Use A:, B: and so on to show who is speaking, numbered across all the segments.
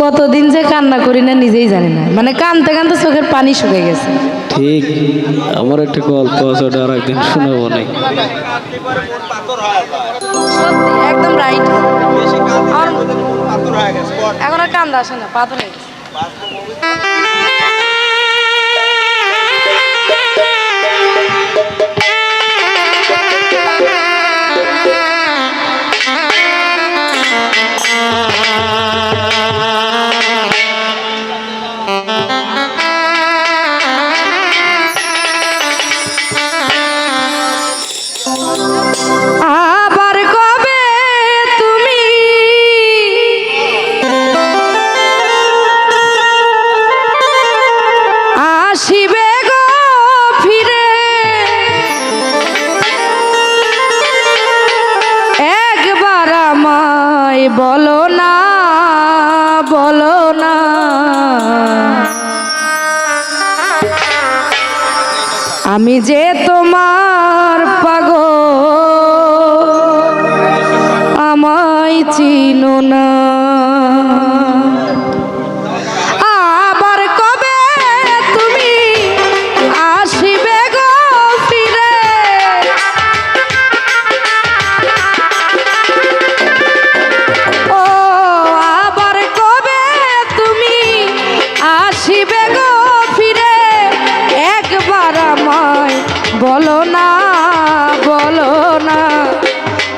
A: কতদিন যে কান্না করি না নিজেই জানি না। মানে কানতে কানতে চোখের পানি শুকে গেছে।
B: ঠিক আমার একটা গল্প আছে ওটা আর একদিন শোনাবো নাই।
A: সত্যি একদম রাইট এখন আর কান্দা আসে না পাথর হয়ে গেছে। বলো না। আমি যে তোমার পাগ আমায় চিনো না।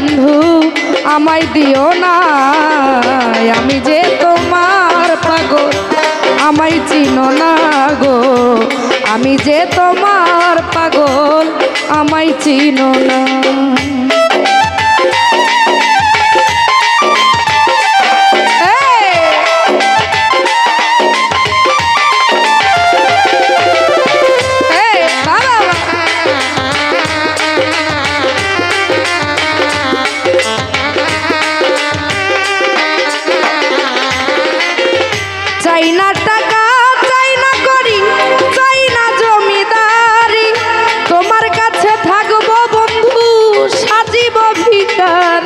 A: বন্ধু, আমায় দিও না। আমি যে তোমার পাগল, আমায় চিনো না গো। আমি যে তোমার পাগল, আমায় চিনো না। কা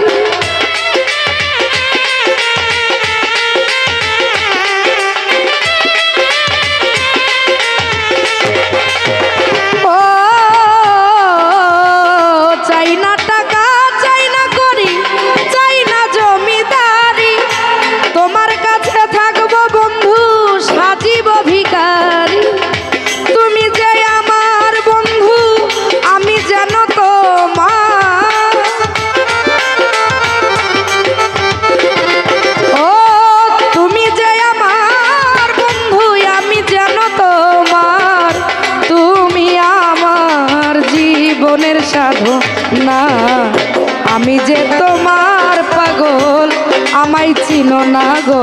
A: আমি যে তোমার পাগল আমাই চিনো না গো।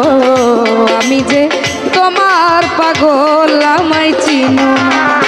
A: আমি যে তোমার পাগল আমাই চিনো না।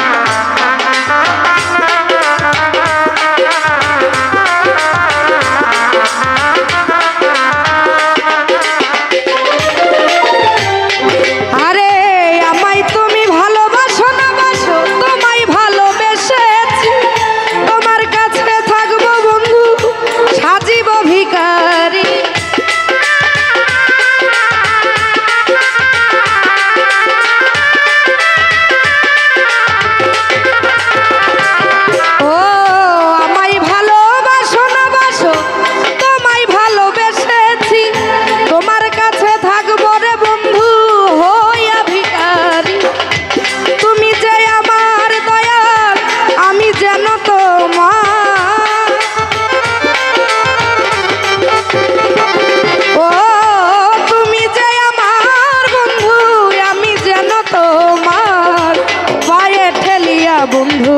A: বন্ধু,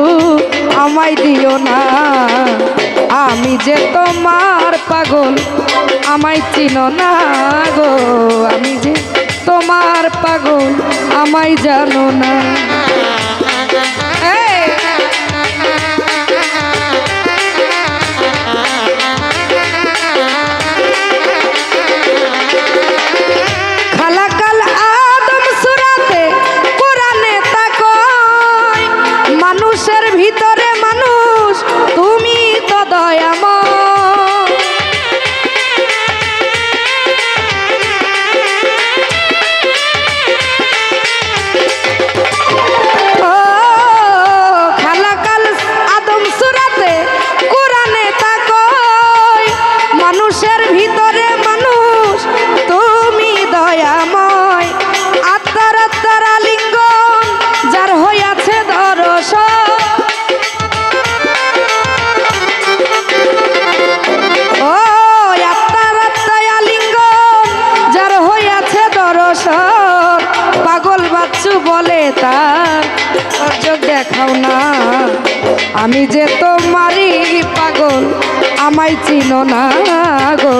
A: আমায় দিও না। আমি যে তোমার পাগল, আমায় চিনো না গো। আমি যে তোমার পাগল, আমায় জানো না। বলে তার সহ্য দেখাও না। আমি যে তোমারই পাগল, আমায় চিনো না গো।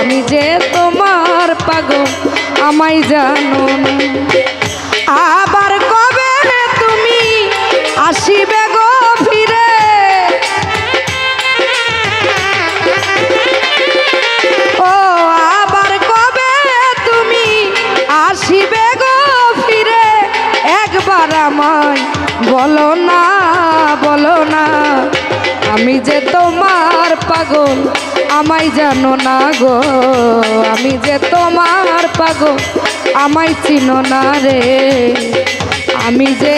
A: আমি যে তোমার পাগল, আমায় জানো না। আমায় বলো না বলো না। আমি যে তোমার পাগল, আমায় জানো না গো। আমি যে তোমার পাগল, আমায় চিনো না রে। আমি যে